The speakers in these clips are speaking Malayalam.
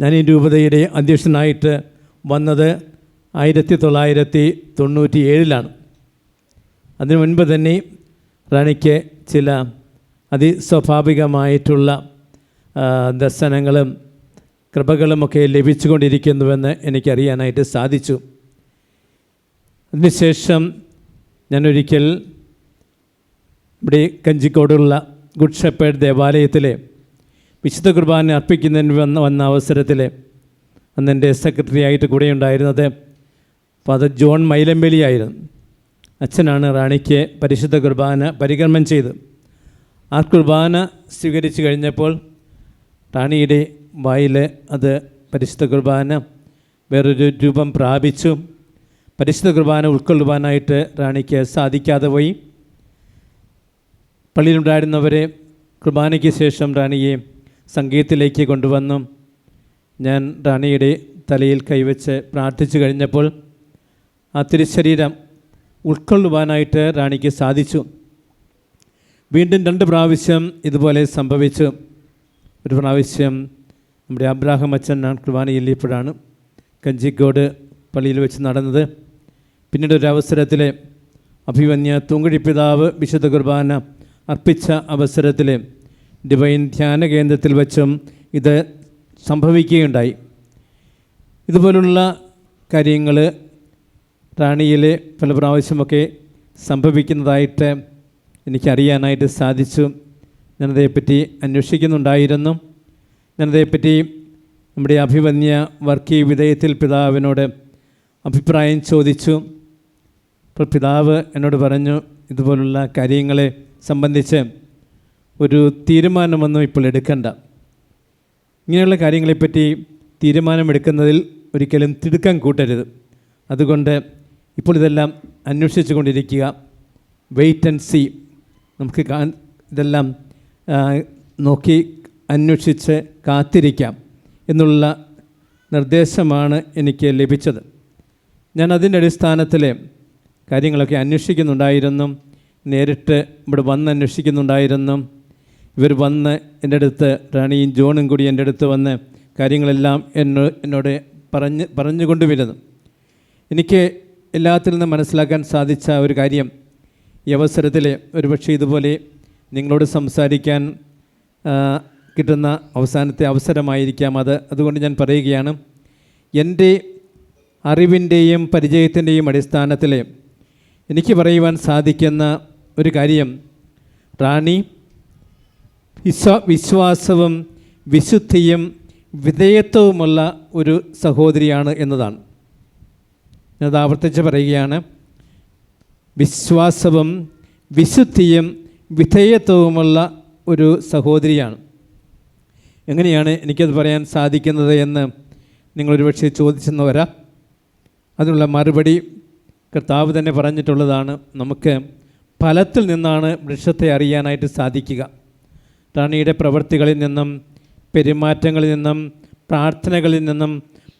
ഞാൻ ഈ രൂപതയുടെ അധ്യക്ഷനായിട്ട് വന്നത് ആയിരത്തി തൊള്ളായിരത്തി തൊണ്ണൂറ്റി ഏഴിലാണ് അതിനു മുൻപ് തന്നെ റാണിക്ക് ചില അതിസ്വാഭാവികമായിട്ടുള്ള ദർശനങ്ങളും കൃപകളുമൊക്കെ ലഭിച്ചുകൊണ്ടിരിക്കുന്നുവെന്ന് എനിക്കറിയാനായിട്ട് സാധിച്ചു. അതിനുശേഷം ഞാനൊരിക്കൽ ഇവിടെ കഞ്ചിക്കോടുള്ള ഗുഡ് ഷെപ്പേഡ് ദേവാലയത്തിലെ വിശുദ്ധ കുർബാന അർപ്പിക്കുന്നതിന് വന്ന വന്ന അവസരത്തിൽ അന്ന് എന്റെ സെക്രട്ടറി ആയിട്ട് കൂടെ ഉണ്ടായിരുന്നത് ഫാദർ ജോൺ മൈലമ്പേലിയായിരുന്നു അച്ഛനാണ് റാണിക്ക് പരിശുദ്ധ കുർബാന പരികർമ്മം ചെയ്ത്. ആ കുർബാന സ്വീകരിച്ചു കഴിഞ്ഞപ്പോൾ റാണിയുടെ വായിൽ അത് പരിശുദ്ധ കുർബാന വേറൊരു രൂപം പ്രാപിച്ചു. പരിശുദ്ധ കുർബാന ഉൾക്കൊള്ളുവാനായിട്ട് റാണിക്ക് സാധിക്കാതെ പോയി. പള്ളിയിലുണ്ടായിരുന്നവരെ കുർബാനയ്ക്ക് ശേഷം റാണിയെ സംഗീതത്തിലേക്ക് കൊണ്ടുവന്നു. ഞാൻ റാണിയുടെ തലയിൽ കൈവച്ച് പ്രാർത്ഥിച്ചു കഴിഞ്ഞപ്പോൾ ആ തിരുശരീരം ഉൾക്കൊള്ളുവാനായിട്ട് റാണിക്ക് സാധിച്ചു. വീണ്ടും രണ്ട് പ്രാവശ്യം ഇതുപോലെ സംഭവിച്ചു. ഒരു പ്രാവശ്യം നമ്മുടെ അബ്രാഹം അച്ഛൻ കുർബാന ചെല്ലിയപ്പോഴാണ് കഞ്ചിക്കോട് പള്ളിയിൽ വെച്ച് നടന്നത്. പിന്നീട് ഒരു അവസരത്തിൽ അഭിമന്യ തൂങ്കുഴി പിതാവ് വിശുദ്ധ കുർബാന അർപ്പിച്ച അവസരത്തിൽ ഡിവൈൻ ധ്യാന കേന്ദ്രത്തിൽ വെച്ചും ഇത് സംഭവിക്കുകയുണ്ടായി. ഇതുപോലുള്ള കാര്യങ്ങൾ റാണിയിലെ പല പ്രാവശ്യമൊക്കെ സംഭവിക്കുന്നതായിട്ട് എനിക്കറിയാനായിട്ട് സാധിച്ചു. ഞാനതേപ്പറ്റി അന്വേഷിക്കുന്നുണ്ടായിരുന്നു. ഞാനതേപ്പറ്റി നമ്മുടെ അഭിമന്യ വർക്കി വിധേയത്തിൽ പിതാവിനോട് അഭിപ്രായം ചോദിച്ചു. അപ്പോൾ പിതാവ് എന്നോട് പറഞ്ഞു ഇതുപോലുള്ള കാര്യങ്ങളെ സംബന്ധിച്ച് ഒരു തീരുമാനമൊന്നും ഇപ്പോൾ എടുക്കണ്ട. ഇങ്ങനെയുള്ള കാര്യങ്ങളെപ്പറ്റി തീരുമാനമെടുക്കുന്നതിൽ ഒരിക്കലും തിടുക്കം കൂട്ടരുത്. അതുകൊണ്ട് ഇപ്പോൾ ഇതെല്ലാം അന്വേഷിച്ചു കൊണ്ടിരിക്കുക. വെയിറ്റ് ആൻഡ് സി നമുക്ക് ഇതെല്ലാം നോക്കി അന്വേഷിച്ച് കാത്തിരിക്കാം എന്നുള്ള നിർദ്ദേശമാണ് എനിക്ക് ലഭിച്ചത്. ഞാൻ അതിന്റെ അടിസ്ഥാനത്തിൽ കാര്യങ്ങളൊക്കെ അന്വേഷിക്കുന്നുണ്ടായിരുന്നു. നേരിട്ട് ഇവിടെ വന്ന് അന്വേഷിക്കുന്നുണ്ടായിരുന്നു. ഇവർ വന്ന് എന്റെ അടുത്ത് റാണിയും ജോണും കൂടി എന്റെ അടുത്ത് വന്ന് കാര്യങ്ങളെല്ലാം എന്നോ എന്നോട് പറഞ്ഞ് പറഞ്ഞുകൊണ്ടുവരുന്നു എനിക്ക് എല്ലാത്തിൽ നിന്നും മനസ്സിലാക്കാൻ സാധിച്ച ഒരു കാര്യം ഈ അവസരത്തിൽ ഒരുപക്ഷെ ഇതുപോലെ നിങ്ങളോട് സംസാരിക്കാൻ കിട്ടുന്ന അവസാനത്തെ അവസരമായിരിക്കാം അത്. അതുകൊണ്ട് ഞാൻ പറയുകയാണ് എന്റെ അറിവിന്റെയും പരിചയത്തിന്റെയും അടിസ്ഥാനത്തിൽ എനിക്ക് പറയുവാൻ സാധിക്കുന്ന ഒരു കാര്യം റാണി വിശ്വ വിശ്വാസവും വിശുദ്ധിയും വിധേയത്വവുമുള്ള ഒരു സഹോദരിയാണ് എന്നതാണ്. ഞാനത് ആവർത്തിച്ച് പറയുകയാണ്. വിശ്വാസവും വിശുദ്ധിയും വിധേയത്വവുമുള്ള ഒരു സഹോദരിയാണ്. എങ്ങനെയാണ് എനിക്കത് പറയാൻ സാധിക്കുന്നത് എന്ന് നിങ്ങളൊരു പക്ഷേ ചോദിച്ചെന്ന് വരാം അതിനുള്ള മറുപടി കർത്താവ് തന്നെ പറഞ്ഞിട്ടുള്ളതാണ്. നമുക്ക് ഫലത്തിൽ നിന്നാണ് വൃക്ഷത്തെ അറിയാനായിട്ട് സാധിക്കുക. റാണിയുടെ പ്രവൃത്തികളിൽ നിന്നും പെരുമാറ്റങ്ങളിൽ നിന്നും പ്രാർത്ഥനകളിൽ നിന്നും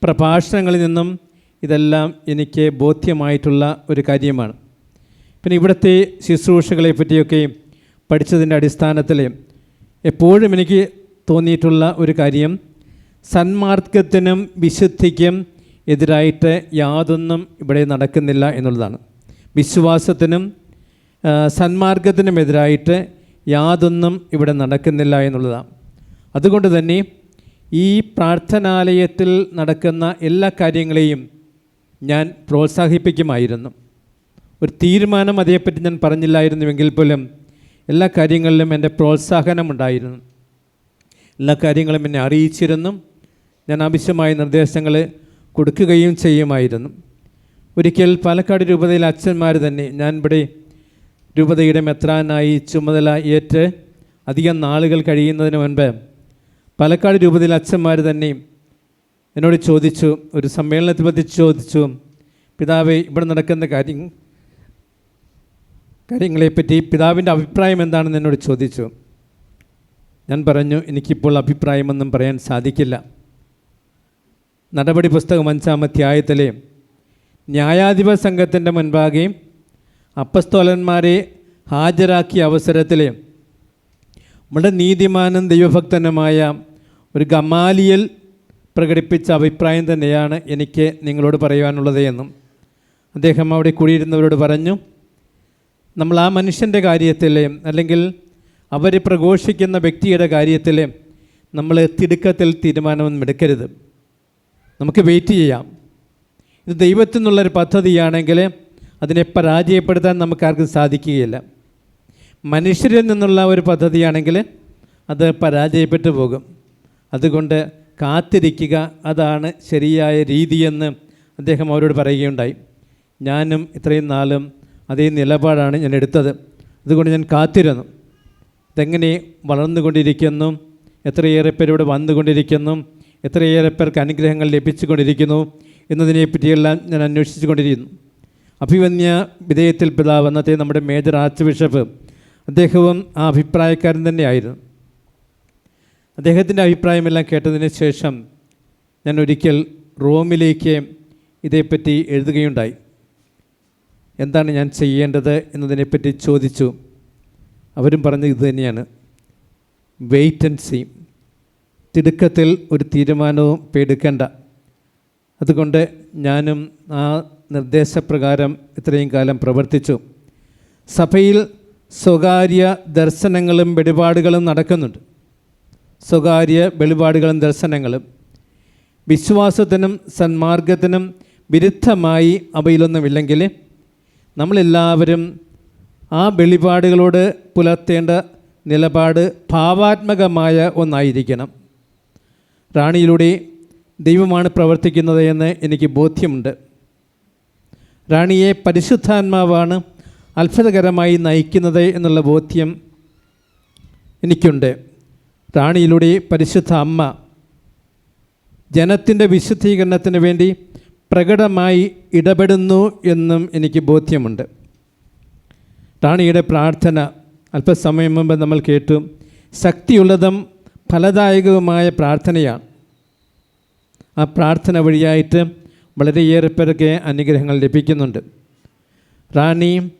പ്രഭാഷണങ്ങളിൽ നിന്നും ഇതെല്ലാം എനിക്ക് ബോധ്യമായിട്ടുള്ള ഒരു കാര്യമാണ്. പിന്നെ ഇവിടുത്തെ ശുശ്രൂഷകളെ പറ്റിയൊക്കെ പഠിച്ചതിന്റെ അടിസ്ഥാനത്തിൽ എപ്പോഴും എനിക്ക് തോന്നിയിട്ടുള്ള ഒരു കാര്യം സന്മാർഗത്തിനും വിശുദ്ധിക്കും എതിരായിട്ട് യാതൊന്നും ഇവിടെ നടക്കുന്നില്ല എന്നുള്ളതാണ്. വിശ്വാസത്തിനും സന്മാർഗത്തിനുമെതിരായിട്ട് യാതൊന്നും ഇവിടെ നടക്കുന്നില്ല എന്നുള്ളതാണ്. അതുകൊണ്ട് തന്നെ ഈ പ്രാർത്ഥനാലയത്തിൽ നടക്കുന്ന എല്ലാ കാര്യങ്ങളെയും ഞാൻ പ്രോത്സാഹിപ്പിക്കുമായിരുന്നു. ഒരു തീരുമാനം അതേപ്പറ്റി ഞാൻ പറഞ്ഞില്ലായിരുന്നുവെങ്കിൽ പോലും എല്ലാ കാര്യങ്ങളിലും എന്റെ പ്രോത്സാഹനമുണ്ടായിരുന്നു. എല്ലാ കാര്യങ്ങളും എന്നെ അറിയിച്ചിരുന്നു. ഞാൻ ആവശ്യമായ നിർദ്ദേശങ്ങൾ കൊടുക്കുകയും ചെയ്യുമായിരുന്നു. ഒരിക്കൽ പാലക്കാട് രൂപതയിലെ അച്ഛന്മാർ തന്നെ ഞാൻ ഇവിടെ രൂപതയുടെ മെത്രാനായി ചുമതല ഏറ്റ് അധികം നാളുകൾ കഴിയുന്നതിന് മുൻപ് പാലക്കാട് രൂപതയിലെ അച്ഛന്മാർ തന്നെ എന്നോട് ചോദിച്ചു ഒരു സമ്മേളനത്തെ പറ്റി ചോദിച്ചു പിതാവ് ഇവിടെ നടക്കുന്ന കാര്യം കാര്യങ്ങളെപ്പറ്റി പിതാവിന്റെ അഭിപ്രായം എന്താണെന്ന് എന്നോട് ചോദിച്ചു. ഞാൻ പറഞ്ഞു എനിക്കിപ്പോൾ അഭിപ്രായമൊന്നും പറയാൻ സാധിക്കില്ല. നടപടി പുസ്തകം അഞ്ചാം അധ്യായത്തിലെ ന്യായാധിപ സംഘത്തിന്റെ മുൻപാകെ അപ്പസ്തോലന്മാരെ ഹാജരാക്കിയ അവസരത്തിൽ നമ്മുടെ നീതിമാനും ദൈവഭക്തനുമായ ഒരു ഗമാലിയൽ പ്രകടിപ്പിച്ച അഭിപ്രായം തന്നെയാണ് എനിക്ക് നിങ്ങളോട് പറയുവാനുള്ളത് എന്നും അദ്ദേഹം അവിടെ കൂടിയിരുന്നവരോട് പറഞ്ഞു നമ്മൾ ആ മനുഷ്യന്റെ കാര്യത്തിൽ അല്ലെങ്കിൽ അവർ പ്രഘോഷിക്കുന്ന വ്യക്തിയുടെ കാര്യത്തിൽ നമ്മൾ തിടുക്കത്തിൽ തീരുമാനമൊന്നും എടുക്കരുത്. നമുക്ക് വെയിറ്റ് ചെയ്യാം. ഇത് ദൈവത്തിൽ നിന്നുള്ളൊരു പദ്ധതിയാണെങ്കിൽ അതിനെ പരാജയപ്പെടുത്താൻ നമുക്കാർക്കും സാധിക്കുകയില്ല. മനുഷ്യരിൽ നിന്നുള്ള ഒരു പദ്ധതിയാണെങ്കിൽ അത് പരാജയപ്പെട്ടു പോകും. അതുകൊണ്ട് കാത്തിരിക്കുക അതാണ് ശരിയായ രീതിയെന്ന് അദ്ദേഹം അവരോട് പറയുകയുണ്ടായി. ഞാനും ഇത്രയും നാളും അതേ നിലപാടാണ് ഞാൻ എടുത്തത്. അതുകൊണ്ട് ഞാൻ കാത്തിരുന്നു. ഇതെങ്ങനെ വളർന്നുകൊണ്ടിരിക്കുന്നു എത്രയേറെ പേരോട് വന്നുകൊണ്ടിരിക്കുന്നു എത്രയേറെ പേർക്ക് അനുഗ്രഹങ്ങൾ ലഭിച്ചുകൊണ്ടിരിക്കുന്നു എന്നതിനെ പറ്റിയെല്ലാം ഞാൻ അന്വേഷിച്ചു കൊണ്ടിരിക്കുന്നു അഭിവന്യ വിധേയത്തിൽ പിതാവ് അന്നത്തെ നമ്മുടെ മേജർ ആർച്ച് ബിഷപ്പ് അദ്ദേഹവും ആ അഭിപ്രായക്കാരൻ തന്നെയായിരുന്നു. അദ്ദേഹത്തിന്റെ അഭിപ്രായമെല്ലാം കേട്ടതിന് ശേഷം ഞാൻ ഒരിക്കൽ റോമിലേക്ക് ഇതേപ്പറ്റി എഴുതുകയുണ്ടായി. എന്താണ് ഞാൻ ചെയ്യേണ്ടത് എന്നതിനെപ്പറ്റി ചോദിച്ചു. അവരും പറഞ്ഞത് ഇത് തന്നെയാണ്. വെയിറ്റ് ആൻഡ് സീ തിടുക്കത്തിൽ ഒരു തീരുമാനവും പേടുക്കേണ്ട. അതുകൊണ്ട് ഞാനും ആ നിർദ്ദേശപ്രകാരം ഇത്രയും കാലം പ്രവർത്തിച്ചു. സഭയിൽ സ്വകാര്യ ദർശനങ്ങളും വെളിപാടുകളും നടക്കുന്നുണ്ട്. സ്വകാര്യ വെളിപാടുകളും ദർശനങ്ങളും വിശ്വാസത്തിനും സന്മാർഗത്തിനും വിരുദ്ധമായി അവയിലൊന്നുമില്ലെങ്കിൽ നമ്മളെല്ലാവരും ആ വെളിപാടുകളോട് പുലർത്തേണ്ട നിലപാട് ഭാവാത്മകമായ ഒന്നായിരിക്കണം. റാണിയിലൂടെ ദൈവമാണ് പ്രവർത്തിക്കുന്നത് എന്ന് എനിക്ക് ബോധ്യമുണ്ട്. റാണിയെ പരിശുദ്ധാത്മാവാണ് അത്ഭുതകരമായി നയിക്കുന്നത് എന്നുള്ള ബോധ്യം എനിക്കുണ്ട്. റാണിയിലൂടെ പരിശുദ്ധ അമ്മ ജനത്തിന്റെ വിശുദ്ധീകരണത്തിന് വേണ്ടി പ്രകടമായി ഇടപെടുന്നു എന്നും എനിക്ക് ബോധ്യമുണ്ട്. റാണിയുടെ പ്രാർത്ഥന അല്പസമയം മുമ്പ് നമ്മൾ കേട്ടു. ശക്തിയുള്ളതും ഫലദായകവുമായ പ്രാർത്ഥനയാണ്. ആ പ്രാർത്ഥന വഴിയായിട്ട് വളരെയേറെ പേർക്ക് അനുഗ്രഹങ്ങൾ ലഭിക്കുന്നുണ്ട്. റാണി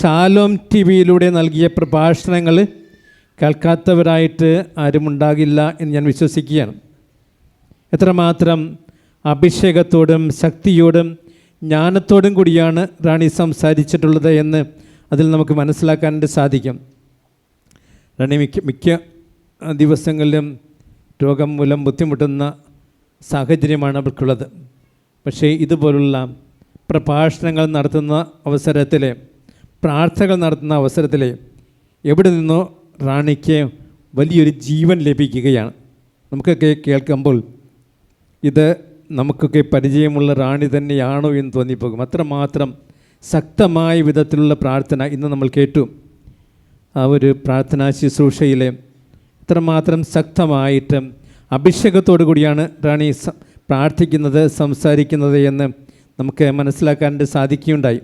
ഷാലോം ടി വിയിലൂടെ നൽകിയ പ്രഭാഷണങ്ങൾ കേൾക്കാത്തവരായിട്ട് ആരുമുണ്ടാകില്ല എന്ന് ഞാൻ വിശ്വസിക്കുകയാണ്. എത്രമാത്രം അഭിഷേകത്തോടും ശക്തിയോടും ജ്ഞാനത്തോടും കൂടിയാണ് റാണി സംസാരിച്ചിട്ടുള്ളത് എന്ന് അതിൽ നമുക്ക് മനസ്സിലാക്കാനായിട്ട് സാധിക്കും. റാണി മിക്ക മിക്ക ദിവസങ്ങളിലും രോഗം മൂലം ബുദ്ധിമുട്ടുന്ന സാഹചര്യമാണ് അവർക്കുള്ളത്. പക്ഷേ ഇതുപോലുള്ള പ്രഭാഷണങ്ങൾ നടത്തുന്ന അവസരത്തിൽ പ്രാർത്ഥനകൾ നടത്തുന്ന അവസരത്തിൽ എവിടെ നിന്നോ റാണിക്ക് വലിയൊരു ജീവൻ ലഭിക്കുകയാണ്. നമുക്കൊക്കെ കേൾക്കുമ്പോൾ ഇത് നമുക്കൊക്കെ പരിചയമുള്ള റാണി തന്നെയാണോ എന്ന് തോന്നിപ്പോകും. അത്രമാത്രം ശക്തമായ വിധത്തിലുള്ള പ്രാർത്ഥന ഇന്ന് നമ്മൾ കേട്ടു. ആ ഒരു പ്രാർത്ഥനാ ശുശ്രൂഷയിലെ ഇത്രമാത്രം ശക്തമായിട്ട് അഭിഷേകത്തോടു കൂടിയാണ് റാണി പ്രാർത്ഥിക്കുന്നത് സംസാരിക്കുന്നത് എന്ന് നമുക്ക് മനസ്സിലാക്കാനായിട്ട് സാധിക്കുകയുണ്ടായി.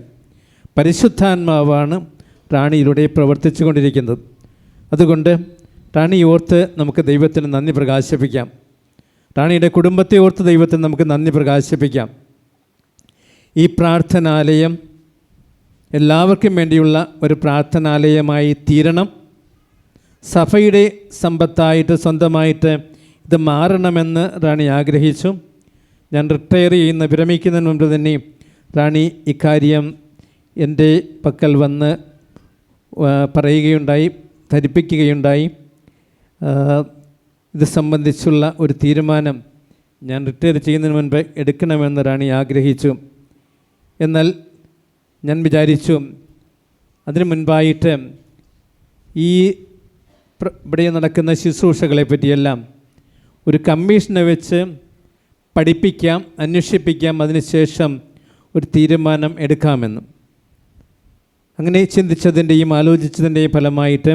പരിശുദ്ധാത്മാവാണ് റാണിയിലൂടെ പ്രവർത്തിച്ചു കൊണ്ടിരിക്കുന്നത് അതുകൊണ്ട് റാണി ഓർത്ത് നമുക്ക് ദൈവത്തിന് നന്ദി പ്രകാശിപ്പിക്കാം. റാണിയുടെ കുടുംബത്തെ ഓർത്ത് ദൈവത്തിന് നമുക്ക് നന്ദി പ്രകാശിപ്പിക്കാം. ഈ പ്രാർത്ഥനാലയം എല്ലാവർക്കും വേണ്ടിയുള്ള ഒരു പ്രാർത്ഥനാലയമായി തീരണം. സഭയുടെ സമ്പത്തായിട്ട് സ്വന്തമായിട്ട് ഇത് മാറണമെന്ന് റാണി ആഗ്രഹിച്ചു. ഞാൻ റിട്ടയർ ചെയ്യുന്ന വിരമിക്കുന്നതിന് മുമ്പ് തന്നെ റാണി ഇക്കാര്യം എന്റെ പക്കൽ വന്ന് പറയുകയുണ്ടായി ധരിപ്പിക്കുകയുണ്ടായി. ഇത് സംബന്ധിച്ചുള്ള ഒരു തീരുമാനം ഞാൻ റിട്ടയർ ചെയ്യുന്നതിന് മുൻപ് എടുക്കണമെന്ന് റാണി ആഗ്രഹിച്ചു. എന്നാൽ ഞാൻ വിചാരിച്ചു അതിനു മുൻപായിട്ട് ഈ ഇവിടെ നടക്കുന്ന ശുശ്രൂഷകളെ പറ്റിയെല്ലാം ഒരു കമ്മീഷനെ വെച്ച് പഠിപ്പിക്കാം അന്വേഷിപ്പിക്കാം അതിനുശേഷം ഒരു തീരുമാനം എടുക്കാമെന്ന്. അങ്ങനെ ചിന്തിച്ചതിന്റെയും ആലോചിച്ചതിന്റെയും ഫലമായിട്ട്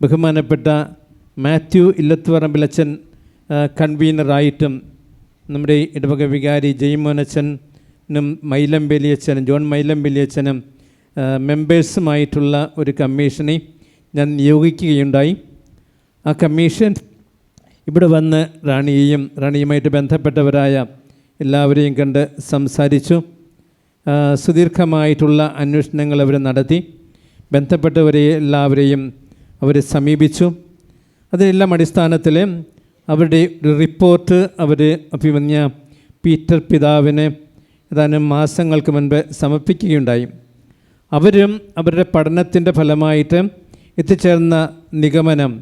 ബഹുമാനപ്പെട്ട മാത്യു ഇല്ലത്തുപറമ്പിലച്ചൻ ആ, കൺവീനറായിട്ടും നമ്മുടെ ഇടവക വികാരി ജയ്മോനച്ചനും മൈലമ്പേലിയച്ചനും ജോൺ മൈലമ്പേലിയച്ചനും മെമ്പേഴ്സുമായിട്ടുള്ള ഒരു കമ്മീഷനെ ഞാൻ നിയോഗിക്കുകയുണ്ടായി. ആ കമ്മീഷൻ ഇവിടെ വന്ന് റാണിയെയും റാണിയുമായിട്ട് ബന്ധപ്പെട്ടവരായ എല്ലാവരെയും കണ്ട് സംസാരിച്ചു. സുദീർഘമായിട്ടുള്ള അന്വേഷണങ്ങൾ അവർ നടത്തി. ബന്ധപ്പെട്ടവരെ എല്ലാവരെയും അവർ സമീപിച്ചു. അതിനെല്ലാം അടിസ്ഥാനത്തിൽ അവരുടെ റിപ്പോർട്ട് അവർ അഭിമന്യ പീറ്റർ പിതാവിനെ ഏതാനും മാസങ്ങൾക്ക് മുൻപ് സമർപ്പിക്കുകയുണ്ടായി. അവരും അവരുടെ പഠനത്തിന്റെ ഫലമായിട്ട് എത്തിച്ചേർന്ന നിഗമനം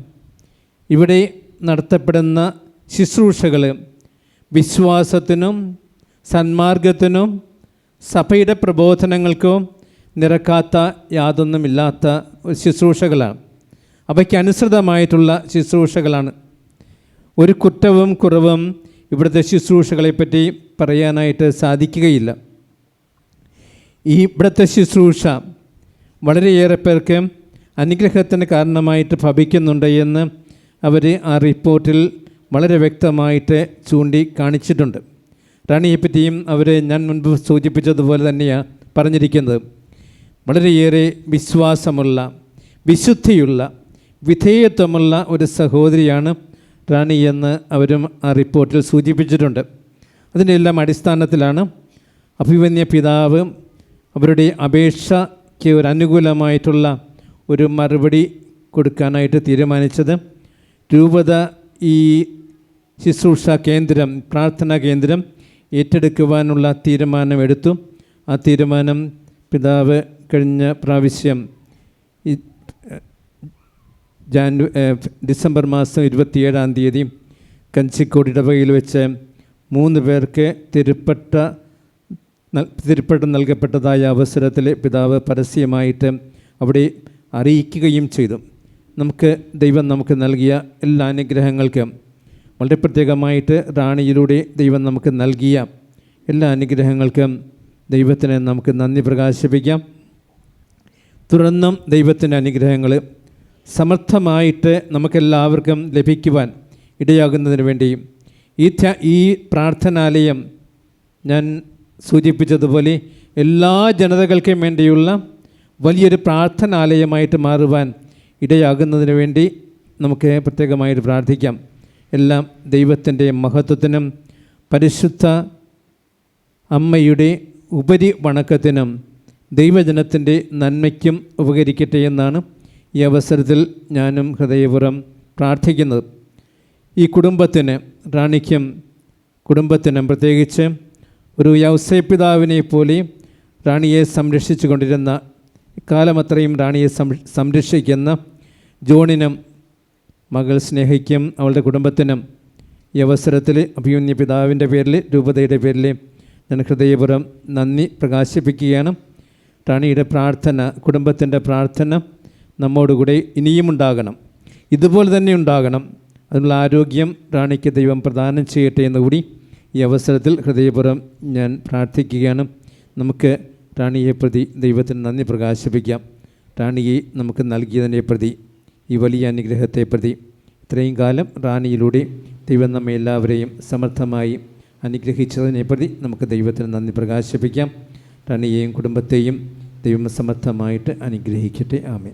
ഇവിടെ നടത്തപ്പെടുന്ന ശുശ്രൂഷകൾ വിശ്വാസത്തിനും സന്മാർഗത്തിനും സഭയുടെ പ്രബോധനങ്ങൾക്കും നിരക്കാത്ത യാതൊന്നുമില്ലാത്ത ശുശ്രൂഷകളാണ്. അവയ്ക്കനുസൃതമായിട്ടുള്ള ശുശ്രൂഷകളാണ്. ഒരു കുറ്റവും കുറവും ഇവിടുത്തെ ശുശ്രൂഷകളെപ്പറ്റി പറയാനായിട്ട് സാധിക്കുകയില്ല. ഈ ഇവിടുത്തെ ശുശ്രൂഷ വളരെയേറെ പേർക്ക് അനുഗ്രഹത്തിന് കാരണമായിട്ട് ഭവിക്കുന്നുണ്ട് എന്ന് അവർ ആ റിപ്പോർട്ടിൽ വളരെ വ്യക്തമായിട്ട് ചൂണ്ടി കാണിച്ചിട്ടുണ്ട് റാണിയെപ്പറ്റിയും അവർ ഞാൻ മുൻപ് സൂചിപ്പിച്ചതുപോലെ തന്നെയാണ് പറഞ്ഞിരിക്കുന്നത്. വളരെയേറെ വിശ്വാസമുള്ള വിശുദ്ധിയുള്ള വിധേയത്വമുള്ള ഒരു സഹോദരിയാണ് റാണി എന്ന് അവരും ആ റിപ്പോർട്ടിൽ സൂചിപ്പിച്ചിട്ടുണ്ട്. അതിന്റെ എല്ലാം അടിസ്ഥാനത്തിലാണ് അഭിമന്യ പിതാവ് അവരുടെ അപേക്ഷയ്ക്ക് ഒരു അനുകൂലമായിട്ടുള്ള ഒരു മറുപടി കൊടുക്കാനായിട്ട് തീരുമാനിച്ചത്. രൂപത ഈ ശുശ്രൂഷ കേന്ദ്രം പ്രാർത്ഥനാ കേന്ദ്രം ഏറ്റെടുക്കുവാനുള്ള തീരുമാനമെടുത്തു. ആ തീരുമാനം പിതാവ് കഴിഞ്ഞ പ്രാവശ്യം ജാനു ഡിസംബർ മാസം ഇരുപത്തിയേഴാം തീയതി കഞ്ചിക്കോട് ഇടവകയിൽ വെച്ച് മൂന്ന് പേർക്ക് തിരുപ്പട്ട തിരുപ്പട്ടം നൽകപ്പെട്ടതായ അവസരത്തിൽ പിതാവ് പരസ്യമായിട്ട് അവിടെ അറിയിക്കുകയും ചെയ്തു. നമുക്ക് ദൈവം നമുക്ക് നൽകിയ എല്ലാ അനുഗ്രഹങ്ങൾക്കും വളരെ പ്രത്യേകമായിട്ട് റാണിയിലൂടെ ദൈവം നമുക്ക് നൽകിയ എല്ലാ അനുഗ്രഹങ്ങൾക്കും ദൈവത്തിന് നമുക്ക് നന്ദി പ്രകാശിപ്പിക്കാം. തുടർന്നും ദൈവത്തിന്റെ അനുഗ്രഹങ്ങൾ സമർത്ഥമായിട്ട് നമുക്കെല്ലാവർക്കും ലഭിക്കുവാൻ ഇടയാകുന്നതിന് വേണ്ടി ഈ ഈ പ്രാർത്ഥനാലയം ഞാൻ സൂചിപ്പിച്ചതുപോലെ എല്ലാ ജനതകൾക്കും വേണ്ടിയുള്ള വലിയൊരു പ്രാർത്ഥനാലയമായിട്ട് മാറുവാൻ ഇടയാകുന്നതിന് വേണ്ടി നമുക്ക് പ്രത്യേകമായിട്ട് പ്രാർത്ഥിക്കാം. എല്ലാം ദൈവത്തിന്റെ മഹത്വത്തിനും പരിശുദ്ധ അമ്മയുടെ ഉപരി വണക്കത്തിനും ദൈവജനത്തിന്റെ നന്മയ്ക്കും ഉപകരിക്കട്ടെ എന്നാണ് ഈ അവസരത്തിൽ ഞാനും ഹൃദയപുറം പ്രാർത്ഥിക്കുന്നത്. ഈ കുടുംബത്തിന് റാണിക്കും കുടുംബത്തിനും പ്രത്യേകിച്ച് ഒരു യൗസേപിതാവിനെ പോലെ റാണിയെ സംരക്ഷിച്ചു കൊണ്ടിരുന്ന കാലമത്രയും റാണിയെ സംരക്ഷിക്കുന്ന ജോണിനും മകൾ സ്നേഹിക്കും അവളുടെ കുടുംബത്തിനും ഈ അവസരത്തിൽ അഭിമന്യ പിതാവിന്റെ പേരിൽ രൂപതയുടെ പേരിൽ ഞാൻ ഹൃദയപുരം നന്ദി പ്രകാശിപ്പിക്കുകയാണ്. റാണിയുടെ പ്രാർത്ഥന കുടുംബത്തിന്റെ പ്രാർത്ഥന നമ്മോടുകൂടെ ഇനിയും ഉണ്ടാകണം. ഇതുപോലെ തന്നെ ഉണ്ടാകണം. അതിനുള്ള ആരോഗ്യം റാണിക്ക് ദൈവം പ്രദാനം ചെയ്യട്ടെ എന്ന് കൂടി ഈ അവസരത്തിൽ ഹൃദയപുരം ഞാൻ പ്രാർത്ഥിക്കുകയാണ്. നമുക്ക് റാണിയെ പ്രതി ദൈവത്തിന് നന്ദി പ്രകാശിപ്പിക്കാം. റാണിയെ നമുക്ക് നൽകിയതിനെ പ്രതി ഈ വലിയ അനുഗ്രഹത്തെ പ്രതി ഇത്രയും കാലം റാണിയിലൂടെ ദൈവം നമ്മെ എല്ലാവരെയും സമർത്ഥമായി അനുഗ്രഹിച്ചതിനെ പ്രതി നമുക്ക് ദൈവത്തിന് നന്ദി പ്രകാശിപ്പിക്കാം. റാണിയെയും കുടുംബത്തെയും ദൈവം സമർത്ഥമായിട്ട് അനുഗ്രഹിക്കട്ടെ. ആമേൻ.